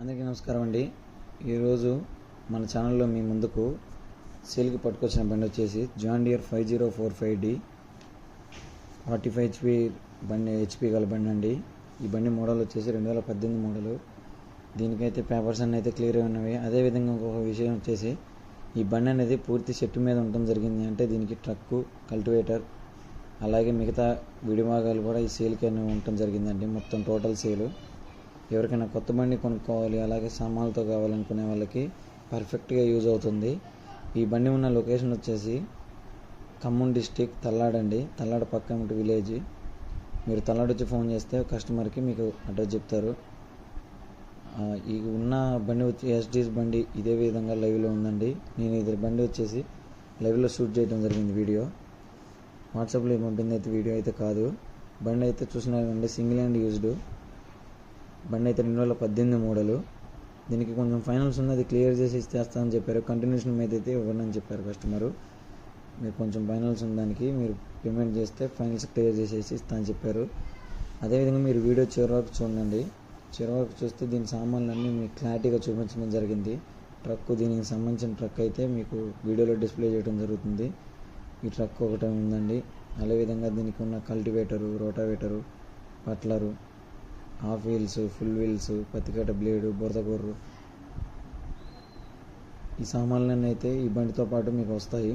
అందరికీ నమస్కారం అండి. ఈరోజు మన ఛానల్లో మీ ముందుకు సేల్కి పట్టుకొచ్చిన బండి వచ్చేసి John Deere five zero four five D. Forty five HP బండి హెచ్పి గల బండి అండి. ఈ బండి మోడల్ వచ్చేసి రెండు వేల పద్దెనిమిది మోడలు. దీనికైతే పేపర్స్ అన్నీ అయితే క్లియర్ ఉన్నవి. అదేవిధంగా ఇంకొక విషయం వచ్చేసి ఈ బండి అనేది పూర్తి సెట్టు మీద ఉండటం జరిగింది అంటే దీనికి ట్రక్కు కల్టివేటర్ అలాగే మిగతా విడిభాగాలు కూడా ఈ సేల్కి అనేవి ఉండటం జరిగిందండి. మొత్తం టోటల్ సేలు. ఎవరికైనా కొత్త బండి కొనుక్కోవాలి అలాగే సామాన్లతో కావాలనుకునే వాళ్ళకి పర్ఫెక్ట్గా యూజ్ అవుతుంది. ఈ బండి ఉన్న లొకేషన్ వచ్చేసి ఖమ్మం డిస్టిక్ తల్లాడండి తల్లాడ పక్క విలేజ్ మీరు తల్లాడ వచ్చి ఫోన్ చేస్తే కస్టమర్కి మీకు అడ్రస్ చెప్తారు. ఈ ఉన్న బండి వచ్చి ఎస్డీస్ బండి ఇదే విధంగా లైవ్లో ఉందండి. నేను ఇది బండి వచ్చేసి లైవ్లో షూట్ చేయడం జరిగింది వీడియో వాట్సాప్లో పంపింది అయితే వీడియో అయితే కాదు. బండి అయితే చూసినారండి సింగిల్ హ్యాండ్ యూజ్డ్ బండి అయితే రెండు వేల పద్దెనిమిది మోడలు. దీనికి కొంచెం ఫైనల్స్ ఉంది అది క్లియర్ చేసి ఇచ్చేస్తామని చెప్పారు. కంటిన్యూషన్ మీద అయితే ఇవ్వనని చెప్పారు కస్టమరు. మీరు కొంచెం ఫైనల్స్ ఉంది దానికి మీరు పేమెంట్ చేస్తే ఫైనల్స్ క్లియర్ చేసేసి ఇస్తా అని చెప్పారు. అదేవిధంగా మీరు వీడియో చివరి వరకు చూడండి. చివరి వరకు చూస్తే దీని సామాన్లన్నీ మీకు క్లారిటీగా చూపించడం జరిగింది. ట్రక్ దీనికి సంబంధించిన ట్రక్ అయితే మీకు వీడియోలో డిస్ప్లే చేయడం జరుగుతుంది. ఈ ట్రక్ ఒకటే ఉందండి. అదేవిధంగా దీనికి ఉన్న cultivator rotavator puddler half wheels full wheels పత్తికట్ట blade బురదగొర్రు ఈ సామాన్లన్నీ అయితే ఈ బండితో పాటు మీకు వస్తాయి.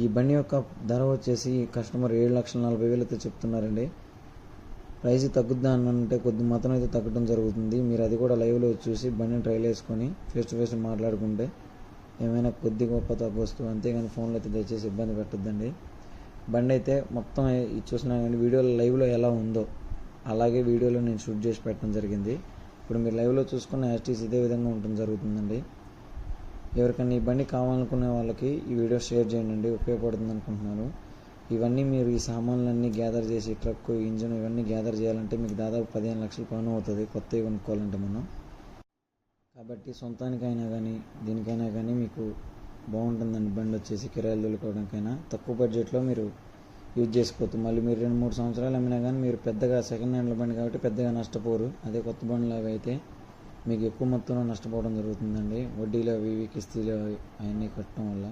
ఈ బండి యొక్క ధర వచ్చేసి కస్టమర్ ఏడు లక్షల నలభై వేలతో చెప్తున్నారండి. ప్రైస్ తగ్గుద్దా అని అంటే కొద్ది మాత్రం అయితే తగ్గడం జరుగుతుంది. మీరు అది కూడా లైవ్లో చూసి బండిని ట్రైల్ వేసుకొని ఫేస్ టు ఫేస్ మాట్లాడుకుంటే ఏమైనా కొద్ది గొప్ప తగ్గొస్తూ వస్తువు అంతేగాని ఫోన్లో అయితే దయచేసి ఇబ్బంది పెట్టద్దండి. బండి అయితే మొత్తం ఇది చూసినా కానీ వీడియోలో లైవ్లో ఎలా ఉందో. అలాగే వీడియోలో నేను షూట్ చేసి పెట్టడం జరిగింది. ఇప్పుడు మీరు లైవ్లో చూసుకున్న యాస్టీస్ ఇదే విధంగా ఉండటం జరుగుతుందండి. ఎవరికైనా ఈ బండి కావాలనుకునే వాళ్ళకి ఈ వీడియో షేర్ చేయండి ఉపయోగపడుతుంది అనుకుంటున్నాను. ఇవన్నీ మీరు ఈ సామాన్లన్నీ గ్యాదర్ చేసి ట్రక్ ఇంజన్ ఇవన్నీ గ్యాదర్ చేయాలంటే మీకు దాదాపు పదిహేను లక్షల పను అవుతుంది కొత్తవి కొనుక్కోవాలంటే మనం. కాబట్టి సొంతానికైనా కానీ దీనికైనా కానీ మీకు బాగుంటుందండి బండి వచ్చేసి కిరాయిలు తోలుకోవడానికైనా తక్కువ బడ్జెట్లో మీరు యూజ్ చేసుకోవచ్చు మళ్ళీ మీరు రెండు మూడు సంవత్సరాలు అమ్మినా కానీ మీరు పెద్దగా సెకండ్ హ్యాండ్ల బండి కాబట్టి పెద్దగా నష్టపోరు. అదే కొత్త బండ్లు అవి అయితే మీకు ఎక్కువ మొత్తంలో నష్టపోవడం జరుగుతుందండి. వడ్డీలు అవి ఇవి కిస్తీలు అవి అవన్నీ కట్టడం వల్ల.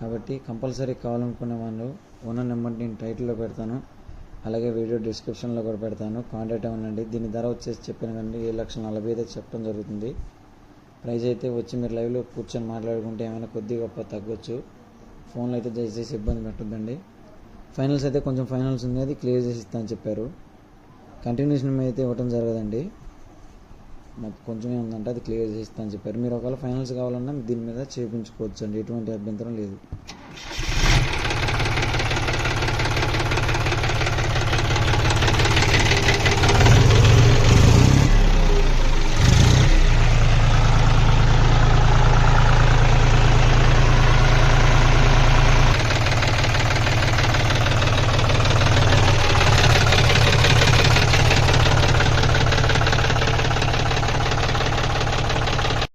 కాబట్టి కంపల్సరీ కావాలనుకునే వాళ్ళు ఉన్న నెంబర్ నేను టైటిల్లో పెడతాను. అలాగే వీడియో డిస్క్రిప్షన్లో కూడా పెడతాను. కాంటాక్ట్ అవ్వండి దీని ధర వచ్చేసి చెప్పాను కండి ఏడు లక్షల నలభై అయితే చెప్పడం జరుగుతుంది. ప్రైస్ అయితే వచ్చి మీరు లైవ్లో కూర్చొని మాట్లాడుకుంటే ఏమైనా కొద్దిగా గొప్ప తగ్గొచ్చు. ఫోన్లో అయితే దయచేసి ఇబ్బంది పెట్టద్దండి. ఫైనల్స్ అయితే కొంచెం ఫైనల్స్ ఉంది అది క్లియర్ చేసి ఇస్తా అని చెప్పారు. కంటిన్యూషన్ మీద అయితే ఇవ్వడం జరగదండి. మాకు కొంచెమే ఉందంటే అది క్లియర్ చేసి ఇస్తా అని చెప్పారు. మీరు ఒకవేళ ఫైనల్స్ కావాలన్నా దీని మీద చేయించుకోవచ్చు అండి ఎటువంటి అభ్యంతరం లేదు.